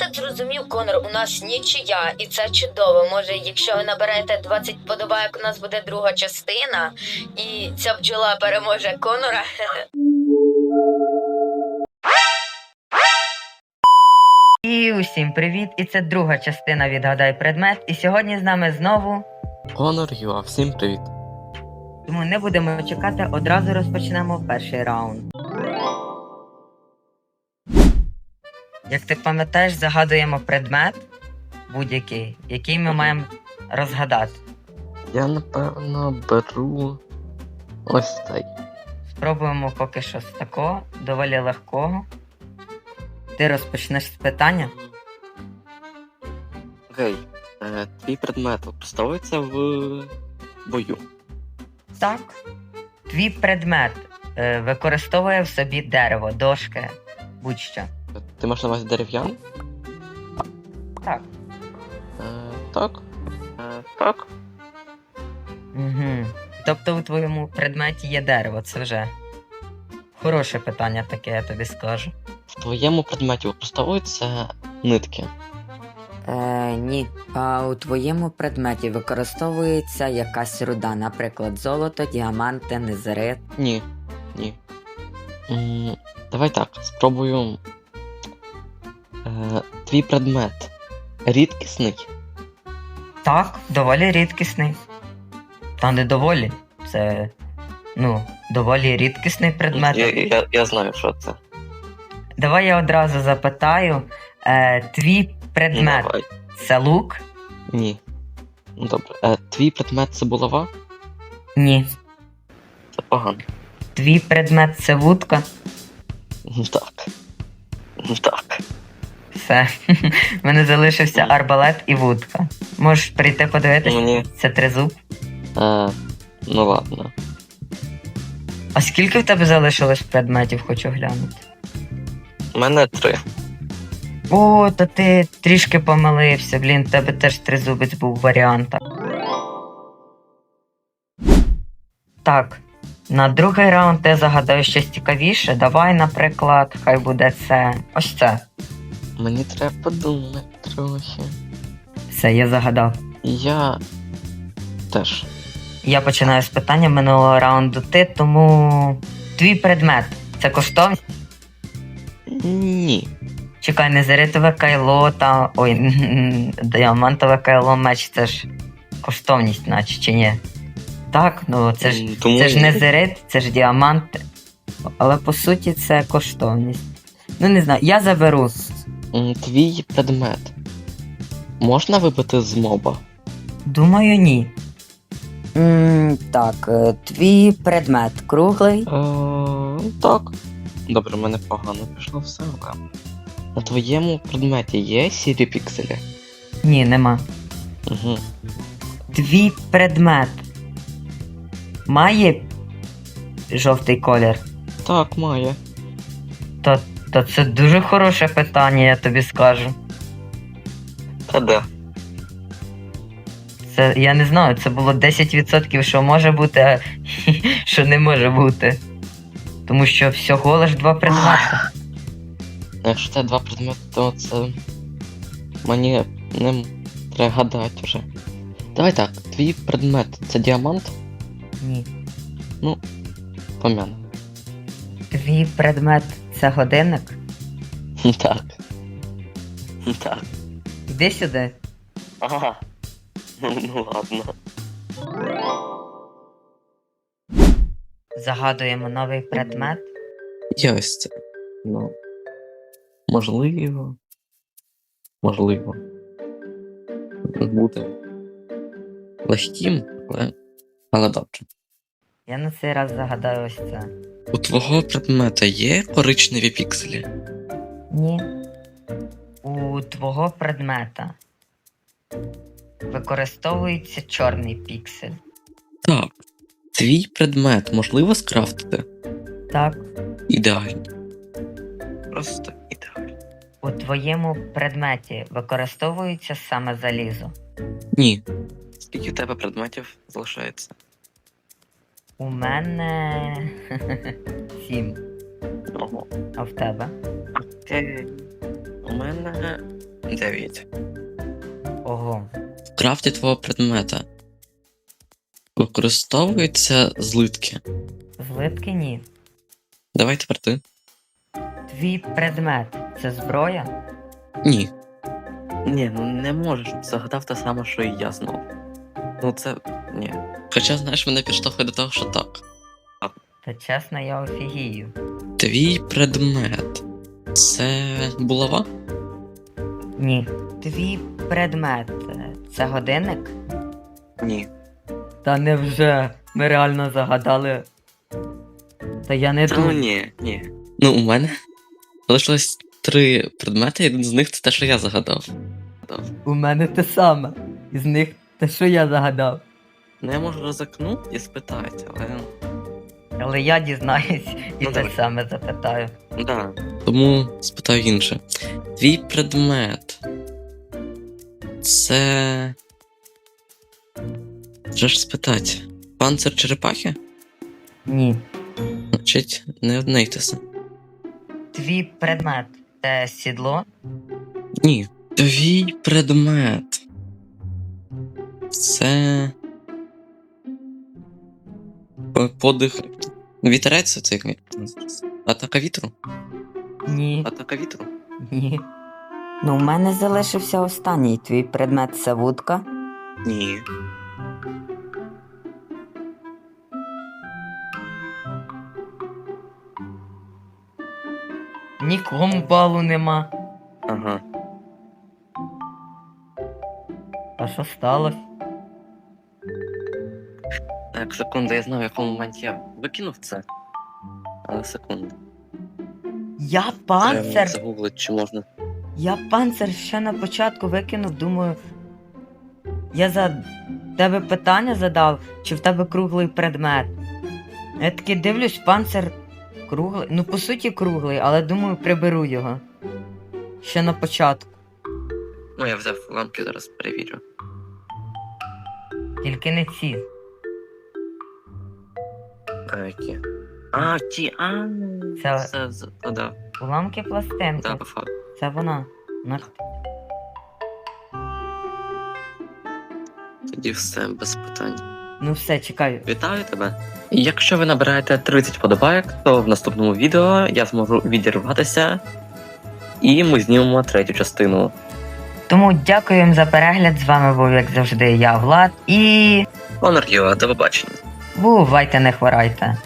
так зрозумів, Конор, у нас нічия, і це чудово. Може, якщо ви наберете 20 подобайок, у нас буде друга частина, і ця бджола переможе Конора. І усім привіт! І це друга частина відгадай предмет. І сьогодні з нами знову. Конор Юа, всім привіт. Тому не будемо чекати, одразу розпочнемо перший раунд. Як ти пам'ятаєш, загадуємо предмет будь-який, який ми маємо розгадати. Я напевно беру ось цей. Спробуємо поки що з такого, доволі легкого. Ти розпочнеш з питання? Гей, е, твій предмет використовується в бою. Так. Твій предмет е, використовує в собі дерево, дошки, будь-що. Ти маєш на увазі дерев'ян? Так. Е, так. Е, так. Угу. Тобто у твоєму предметі є дерево, це вже хороше питання таке, я тобі скажу. В твоєму предметі використовуються нитки. Е, ні, а у твоєму предметі використовується якась руда, наприклад, золото, діаманти, незерит. Ні. Ні. М, давай так, спробую. Е, твій предмет рідкісний. Так, доволі рідкісний. Та не доволі. Це ну, доволі рідкісний предмет. Я, я, я знаю, що це. Давай я одразу запитаю. Е, твій предмет Давай. це лук? Ні. Ну добре. Е, твій предмет це булава? Ні. Це погано. Твій предмет це вудка? Ну, Так. Ну, Так. Все. У мене залишився арбалет і вудка. Можеш прийти подивитися, Мені. це тризуб. Е, ну ладно. А скільки в тебе залишилось предметів, хочу глянути? У мене три. О, то ти трішки помилився, блін, в тебе теж тризубець був варіант. Так, на другий раунд ти загадаю щось цікавіше. Давай, наприклад, хай буде це. Ось це. Мені треба подумати трохи. Все, я загадав. Я теж. Я починаю з питання минулого раунду ти, тому твій предмет це коштовність. Ні. Чекай, незеритове кайло та. Ой, діамантове кайло меч це ж коштовність, наче чи ні? Так, ну це ж Тому... Це ж не зерит, це ж діамант. Але по суті це коштовність. Ну не знаю, я заберу. Твій предмет. Можна вибити з моба? Думаю, ні. м так, е, твій предмет круглий. Е, так. Добре, в мене погано пішло все, але. На твоєму предметі є сірі пікселі? Ні, нема. Угу. Твій предмет має жовтий колір. Так, має. То, то це дуже хороше питання, я тобі скажу. Та де? Це я не знаю, це було 10%, що може бути, а що не може бути. Тому що всього лиш два предмети. Якщо це два предмети, то це. Мені не треба гадати вже. Давай так, твій предмет це діамант? Ні. Пом'яне. Твій предмет це годинник. Так. Так. Іди сюди. Ага. Ну ладно. Загадуємо новий предмет. Ось це. Ну. Можливо. Можливо. Буде легким, але. Але добре. Я на цей раз загадаю ось це. У твого предмета є коричневі пікселі? Ні. У твого предмета використовується чорний піксель. Так. Твій предмет можливо скрафтити? Так. Ідеально. Просто ідеально. У твоєму предметі використовується саме залізо. Ні. Скільки в тебе предметів залишається? У мене сім. Ого. А в тебе? У мене Дев'ять. Ого. В крафті твого предмета використовуються злитки. Злитки ні. Давай тепер ти. Твій предмет це зброя? Ні. Ні, ну не можеш. Загадав те саме, що і я знову. Ну це. ні. Хоча, знаєш, мене підштовхує до того, що так. Та чесно, я офігію. Твій предмет. Це булава? Ні. Твій предмет це годинник? Ні. Та невже ми реально загадали. Та я не Ну ні, ні. Ну, у мене залишилось три предмети, і один з них це те, що я загадав. У мене те саме. Із них те, що я загадав. Ну, я можу ризикну і спитати, але. Але я дізнаюсь і Ну, те давай. саме запитаю. Да. Тому спитаю інше. Твій предмет. Це. Вже ж спитати. Панцир черепахи? Ні. Значить, не одне й те саме. Твій предмет це сідло? Ні. Твій предмет. Це. Подих. Вітерець це як? Атака вітру? Ні. Атака вітру? Ні. Ну, у мене залишився останній. Твій предмет це вудка? Ні. Нікому балу нема. Ага. А що сталося? Так, секунду, я знаю, в якому моменті я викинув це. Але секунду. Я Треба загуглити, чи можна. Я панцир ще на початку викинув, думаю. Я за тебе питання задав, чи в тебе круглий предмет. Я таки дивлюсь, панцир круглий. Ну, по суті, круглий, але думаю, приберу його. Ще на початку. Ну, я взяв ламки, зараз перевірю. Тільки не ці. А, які? А, ті, а. Це- Це, з- а, да, Уламки пластинки. да, по факту. Це вона. На- Тоді все, без питань. Ну все, чекай. Вітаю тебе. Якщо ви набираєте 30 подобайок, то в наступному відео я зможу відірватися, і ми знімемо третю частину. Тому дякуємо за перегляд. З вами був, як завжди, я, Влад. І Honor you, до побачення. Бувайте, не хворайте.